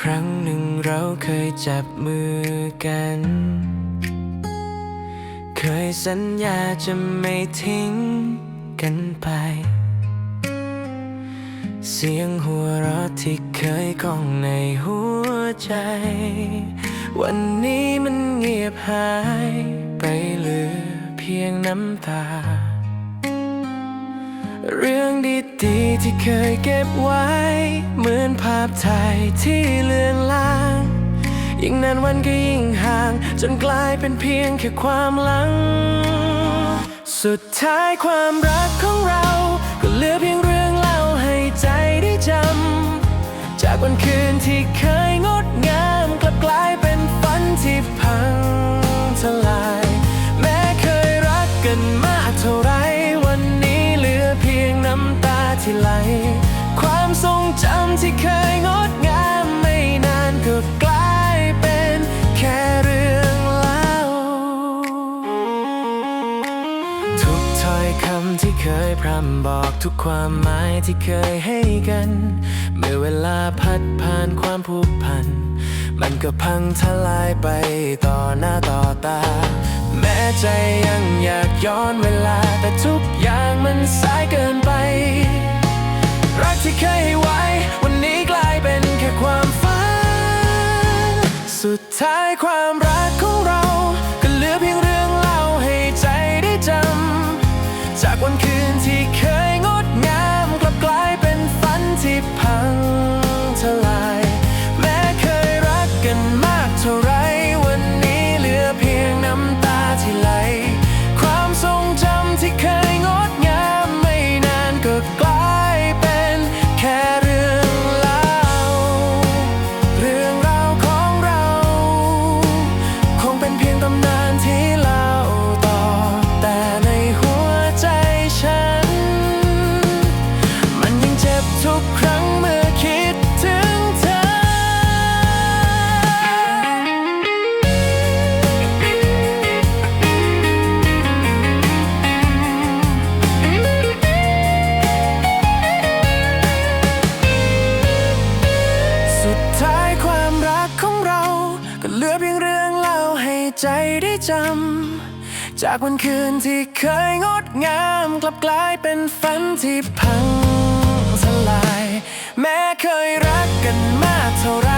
ครั้งหนึ่งเราเคยจับมือกัน เคยสัญญาจะไม่ทิ้งกันไป เสียงหัวเราะที่เคยก้องในหัวใจ วันนี้มันเงียบหาย ไปเหลือเพียงน้ำตา เรื่องดีๆที่เคยเก็บไว้ เหมือนภาพถ่ายที่ ยิ่งนานวันก็ยิ่งห่าง จนกลายเป็นเพียงแค่ความหลัง สุดท้ายความรักของเรา ก็เหลือเพียงเรื่องเล่าให้ใจได้จำ จากวันคืนที่เคยงดงามกลับกลายเป็นฝันที่พังทลาย แม้เคยรักกันมากเท่าไร วันนี้เหลือเพียงน้ำตาที่ไหล ความทรงจำที่เคย ยพร่ำบอกทุกความหมายที่เคยให้กัน เมื่อเวลาพัดผ่านความผูกพัน มันก็พังทลายไปต่อหน้าต่อตา แม้ใจยังอยากย้อนเวลา แต่ทุกอย่างมันสายเกินไป รักที่เคยให้ไว้ วันนี้กลายเป็นแค่ความฝัน สุดท้ายความรักของเรา ก็เหลือเพียงเรื่องเล่าให้ใจได้จำจากวัน ใจได้จำ จากวันคืนที่เคยงดงาม กลับกลายเป็นฝันที่พังสลาย แม้เคยรักกันมากเท่าไร